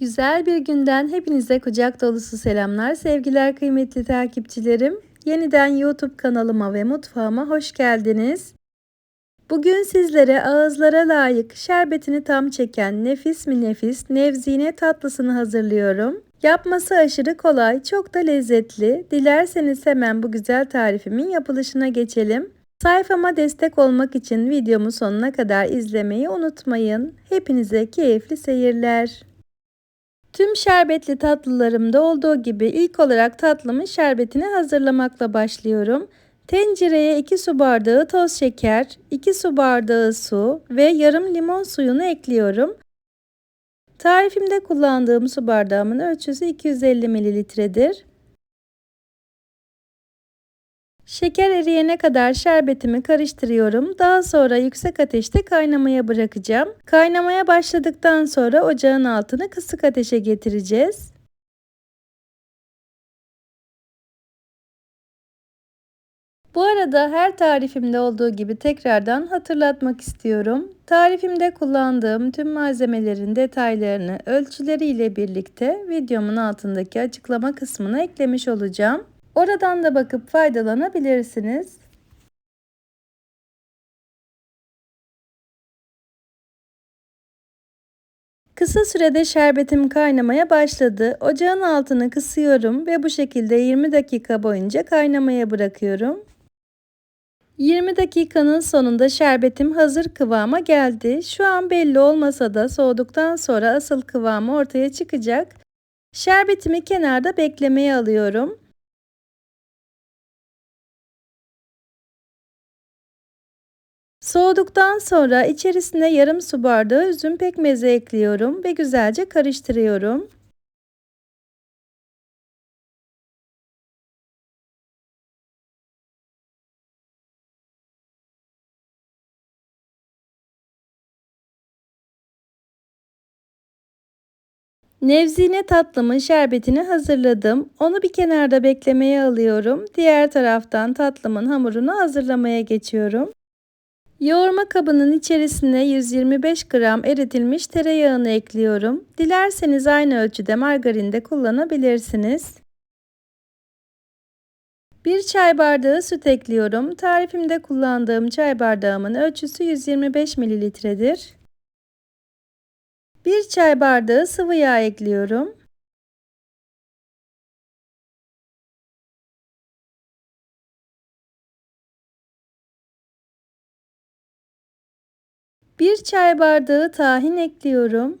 Güzel bir günden hepinize kucak dolusu selamlar. Sevgiler kıymetli takipçilerim. Yeniden YouTube kanalıma ve mutfağıma hoş geldiniz. Bugün sizlere ağızlara layık, şerbetini tam çeken nefis mi nefis nevzine tatlısını hazırlıyorum. Yapması aşırı kolay, çok da lezzetli. Dilerseniz hemen bu güzel tarifimin yapılışına geçelim. Sayfama destek olmak için videomu sonuna kadar izlemeyi unutmayın. Hepinize keyifli seyirler. Tüm şerbetli tatlılarımda olduğu gibi ilk olarak tatlımın şerbetini hazırlamakla başlıyorum. Tencereye 2 su bardağı toz şeker, 2 su bardağı su ve yarım limon suyunu ekliyorum. Tarifimde kullandığım su bardağımın ölçüsü 250 mililitredir. Şeker eriyene kadar şerbetimi karıştırıyorum. Daha sonra yüksek ateşte kaynamaya bırakacağım. Kaynamaya başladıktan sonra ocağın altını kısık ateşe getireceğiz. Bu arada her tarifimde olduğu gibi tekrardan hatırlatmak istiyorum. Tarifimde kullandığım tüm malzemelerin detaylarını ölçüleriyle birlikte videomun altındaki açıklama kısmına eklemiş olacağım. Oradan da bakıp faydalanabilirsiniz. Kısa sürede şerbetim kaynamaya başladı. Ocağın altını kısıyorum ve bu şekilde 20 dakika boyunca kaynamaya bırakıyorum. 20 dakikanın sonunda şerbetim hazır kıvama geldi. Şu an belli olmasa da soğuduktan sonra asıl kıvamı ortaya çıkacak. Şerbetimi kenarda beklemeye alıyorum. Soğuduktan sonra içerisine yarım su bardağı üzüm pekmezi ekliyorum ve güzelce karıştırıyorum. Nevzine tatlımın şerbetini hazırladım. Onu bir kenarda beklemeye alıyorum. Diğer taraftan tatlımın hamurunu hazırlamaya geçiyorum. Yoğurma kabının içerisine 125 gram eritilmiş tereyağını ekliyorum. Dilerseniz aynı ölçüde margarin de kullanabilirsiniz. 1 çay bardağı süt ekliyorum. Tarifimde kullandığım çay bardağımın ölçüsü 125 mililitredir. 1 çay bardağı sıvı yağ ekliyorum. 1 çay bardağı tahin ekliyorum.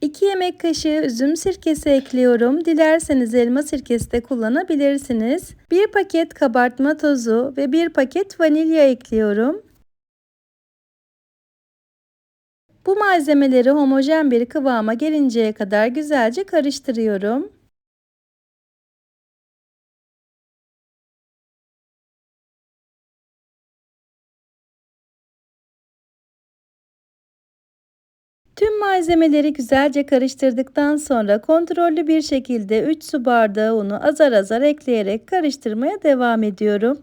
İki yemek kaşığı üzüm sirkesi ekliyorum. Dilerseniz elma sirkesi de kullanabilirsiniz. Bir paket kabartma tozu ve bir paket vanilya ekliyorum. Bu malzemeleri homojen bir kıvama gelinceye kadar güzelce karıştırıyorum. Tüm malzemeleri güzelce karıştırdıktan sonra kontrollü bir şekilde 3 su bardağı unu azar azar ekleyerek karıştırmaya devam ediyorum.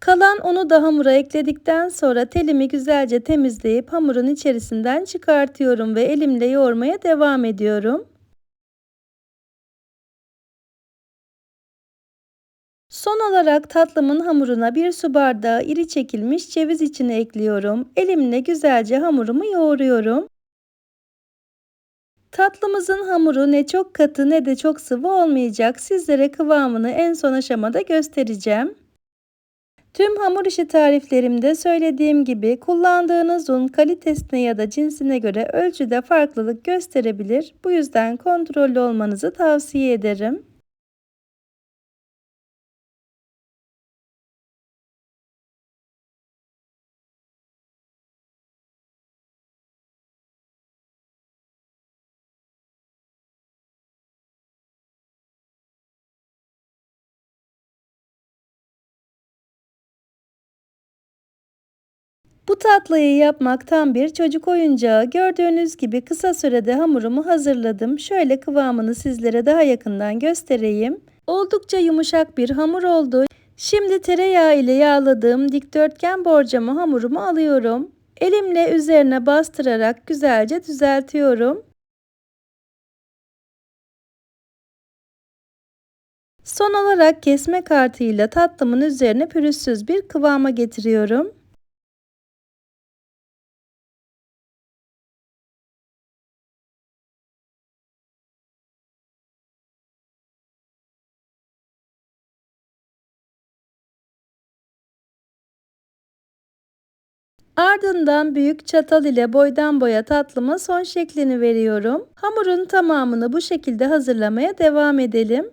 Kalan unu da hamura ekledikten sonra telimi güzelce temizleyip hamurun içerisinden çıkartıyorum ve elimle yoğurmaya devam ediyorum. Son olarak tatlımın hamuruna bir su bardağı iri çekilmiş ceviz içini ekliyorum. Elimle güzelce hamurumu yoğuruyorum. Tatlımızın hamuru ne çok katı ne de çok sıvı olmayacak. Sizlere kıvamını en son aşamada göstereceğim. Tüm hamur işi tariflerimde söylediğim gibi kullandığınız un kalitesine ya da cinsine göre ölçüde farklılık gösterebilir. Bu yüzden kontrollü olmanızı tavsiye ederim. Bu tatlıyı yapmak tam bir çocuk oyuncağı. Gördüğünüz gibi kısa sürede hamurumu hazırladım. Şöyle kıvamını sizlere daha yakından göstereyim. Oldukça yumuşak bir hamur oldu. Şimdi tereyağı ile yağladığım dikdörtgen borcama hamurumu alıyorum. Elimle üzerine bastırarak güzelce düzeltiyorum. Son olarak kesme kartıyla tatlımın üzerine pürüzsüz bir kıvama getiriyorum. Ardından büyük çatal ile boydan boya tatlıma son şeklini veriyorum. Hamurun tamamını bu şekilde hazırlamaya devam edelim.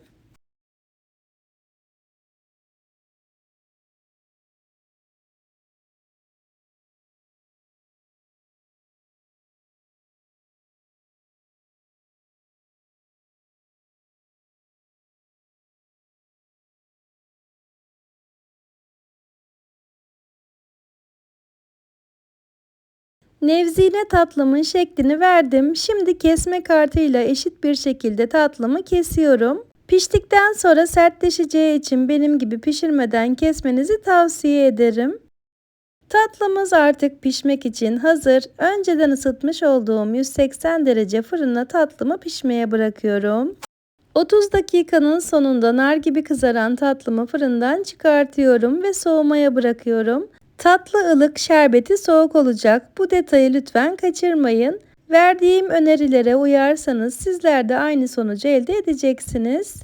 Nevzine tatlımın şeklini verdim. Şimdi kesme kartıyla eşit bir şekilde tatlımı kesiyorum. Piştikten sonra sertleşeceği için benim gibi pişirmeden kesmenizi tavsiye ederim. Tatlımız artık pişmek için hazır. Önceden ısıtmış olduğum 180 derece fırına tatlımı pişmeye bırakıyorum. 30 dakikanın sonunda nar gibi kızaran tatlımı fırından çıkartıyorum ve soğumaya bırakıyorum. Tatlı ılık şerbeti soğuk olacak. Bu detayı lütfen kaçırmayın. Verdiğim önerilere uyarsanız sizler de aynı sonucu elde edeceksiniz.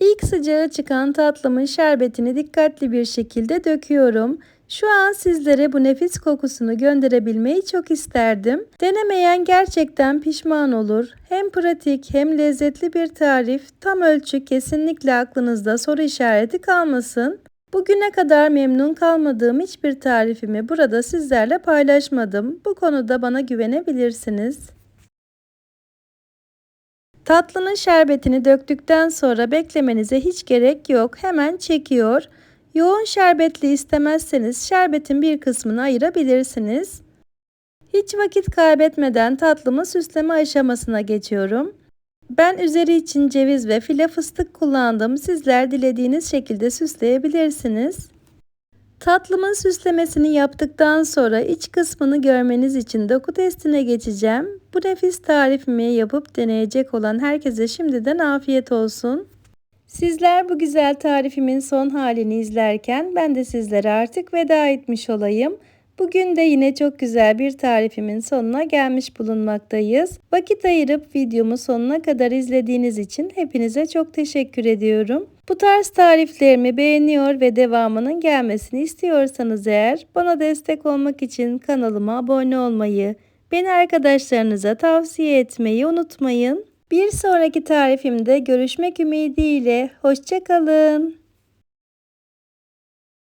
İlk sıcağı çıkan tatlımın şerbetini dikkatli bir şekilde döküyorum. Şu an sizlere bu nefis kokusunu gönderebilmeyi çok isterdim. Denemeyen gerçekten pişman olur. Hem pratik hem lezzetli bir tarif. Tam ölçü kesinlikle aklınızda soru işareti kalmasın. Bugüne kadar memnun kalmadığım hiçbir tarifimi burada sizlerle paylaşmadım. Bu konuda bana güvenebilirsiniz. Tatlının şerbetini döktükten sonra beklemenize hiç gerek yok. Hemen çekiyor. Yoğun şerbetli istemezseniz şerbetin bir kısmını ayırabilirsiniz. Hiç vakit kaybetmeden tatlımı süsleme aşamasına geçiyorum. Ben üzeri için ceviz ve file fıstık kullandım. Sizler dilediğiniz şekilde süsleyebilirsiniz. Tatlımın süslemesini yaptıktan sonra iç kısmını görmeniz için doku testine geçeceğim. Bu nefis tarifimi yapıp deneyecek olan herkese şimdiden afiyet olsun. Sizler bu güzel tarifimin son halini izlerken ben de sizlere artık veda etmiş olayım. Bugün de yine çok güzel bir tarifimin sonuna gelmiş bulunmaktayız. Vakit ayırıp videomu sonuna kadar izlediğiniz için hepinize çok teşekkür ediyorum. Bu tarz tariflerimi beğeniyor ve devamının gelmesini istiyorsanız eğer bana destek olmak için kanalıma abone olmayı, beni arkadaşlarınıza tavsiye etmeyi unutmayın. Bir sonraki tarifimde görüşmek ümidiyle hoşçakalın.